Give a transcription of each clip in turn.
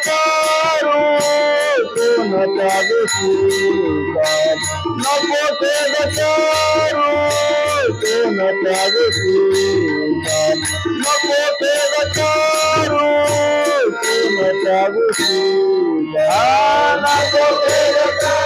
caro, no te disculpa. No puedo de caro, no te disculpa. No puedo de caro, no te disculpa. No puedo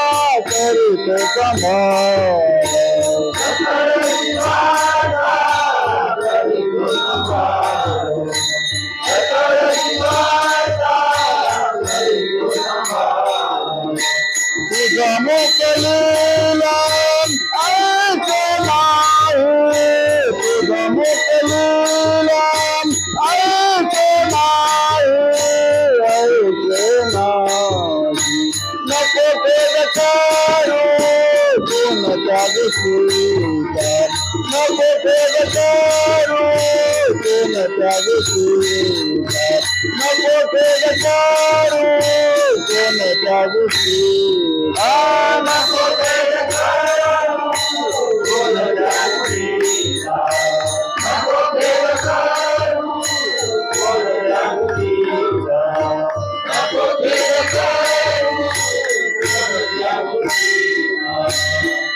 quero ter amor. declaro que não é pra Mas você declaro que não é pra você. Ah, mas você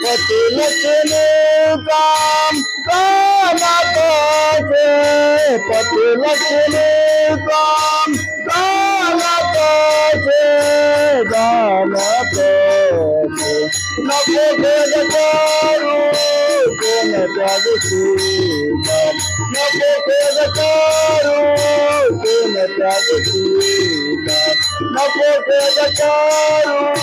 নতুন নতুন কাম কামা কাছে পতি নতুন কাম কামা কাছে গানা কাছে নবগোদ করু কোন জাগতি নবগোদ করু কোন Jagati na porteira é caro,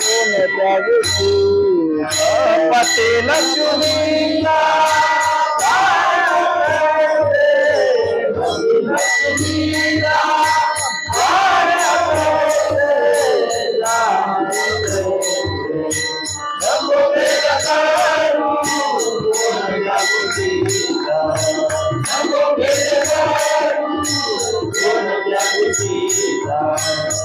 como é pra você? Bater na chulina, vai aprender, bater na chulina, vai aprender, na porteira caro, como é pra você? Na porteira caro, como é a você?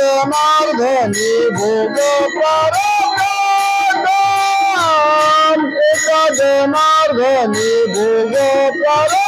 তোমার ধনী ভোগ প্রদান তোমার ধনী ভোগ প্রদান